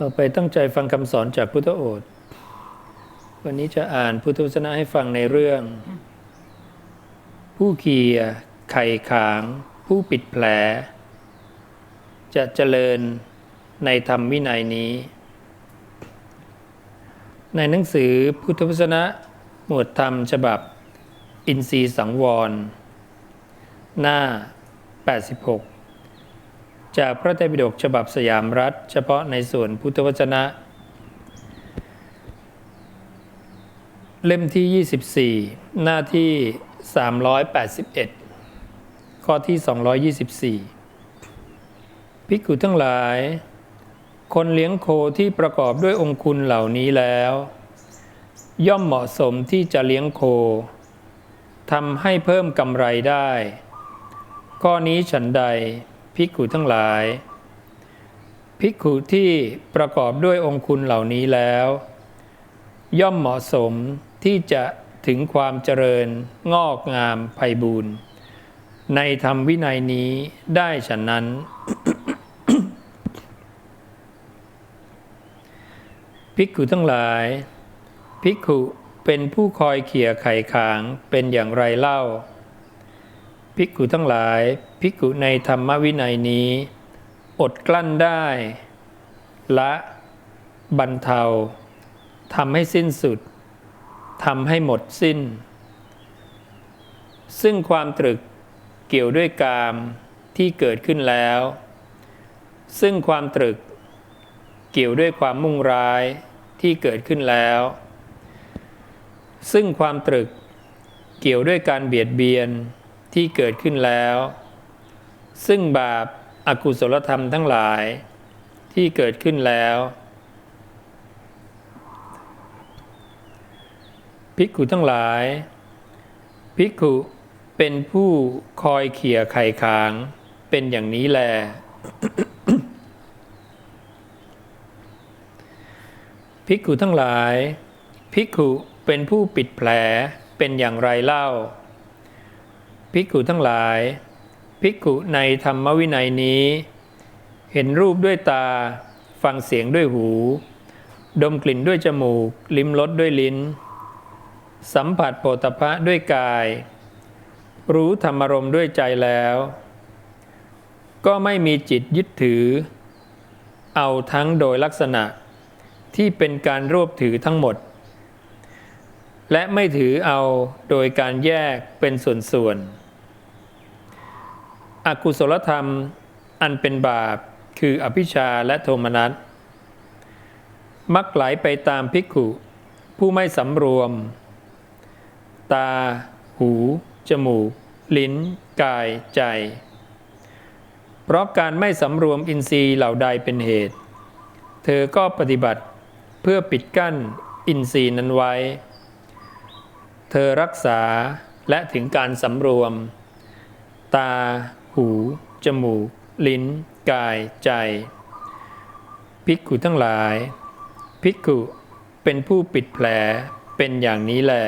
ต่อไปตั้งใจฟังคำสอนจากพุทธโอษฐ์วันนี้จะอ่านพุทธวจนะให้ฟังในเรื่อง ผู้เคียร์ไข่ขาง ผู้ปิดแผล จะเจริญในธรรมวินัยนี้ ในหนังสือพุทธวจนะหมวดธรรมฉบับ อินทรีสังวร หน้า 86 จากพระไตรปิฎกฉบับสยามรัฐ เฉพาะในส่วนพุทธวจนะ เล่มที่ 24 หน้าที่ 381 ข้อที่ 224 ภิกขุทั้งหลาย คนเลี้ยงโคที่ประกอบด้วยองคุณเหล่านี้แล้ว ย่อมเหมาะสมที่จะเลี้ยงโคทำให้เพิ่มกำไรได้ ข้อนี้ฉันใด ภิกขุทั้งหลาย ภิกขุที่ประกอบด้วยองคุณเหล่านี้แล้ว ย่อมเหมาะสมที่จะถึงความเจริญงอกงามไพบูรณ์ในธรรมวินัยนี้ได้ฉะนั้น ภิกขุทั้งหลาย ภิกขุเป็นผู้คอยเขี่ยไข่ขางเป็นอย่างไรเล่า ภิกขุทั้งหลาย ภิกขุในธรรมวินัยนี้ อดกลั้นได้ ละบรรเทาทำให้สิ้นสุดทำให้หมดสิ้น ซึ่งความตรึกเกี่ยวด้วยกามที่เกิดขึ้นแล้ว ซึ่งความตรึกเกี่ยวด้วยความมุ่งร้ายที่เกิดขึ้นแล้ว ซึ่งความตรึกเกี่ยวด้วยการเบียดเบียน ที่เกิดขึ้นแล้ว ซึ่งบาปอากุศลธรรมทั้งหลายที่เกิดขึ้นแล้ว ภิกขุทั้งหลาย ภิกขุเป็นผู้คอยเขี่ยไข่ขางเป็นอย่างนี้แล ภิกขุทั้งหลาย ภิกขุเป็นผู้ปิดแผลเป็นอย่างไรเล่า ภิกขุทั้งหลาย ภิกขุในธรรมวินัยนี้ เห็นรูปด้วยตา ฟังเสียงด้วยหู ดมกลิ่นด้วยจมูก ลิ้มรสด้วยลิ้น สัมผัสโปตภะด้วยกาย รู้ธรรมารมณ์ด้วยใจแล้ว ก็ไม่มีจิตยึดถือ เอาทั้งโดยลักษณะที่เป็นการรวบถือทั้งหมด และไม่ถือเอาโดยการแยกเป็นส่วนๆ อกุศลธรรมอันเป็นบาปคืออภิชาและโทมนัส มักไหลไปตามภิกขุ ผู้ไม่สำรวม ตา หู จมูก ลิ้น กาย ใจ เพราะการไม่สำรวมอินทรีย์เหล่าใดเป็นเหตุ เธอก็ปฏิบัติเพื่อปิดกั้นอินทรีย์นั้นไว้ เธอรักษาและถึงการสำรวม ตา หู จมูก ลิ้น กาย ใจ ภิกขุทั้งหลาย ภิกขุเป็นผู้ปิดแผลเป็นอย่างนี้แหละ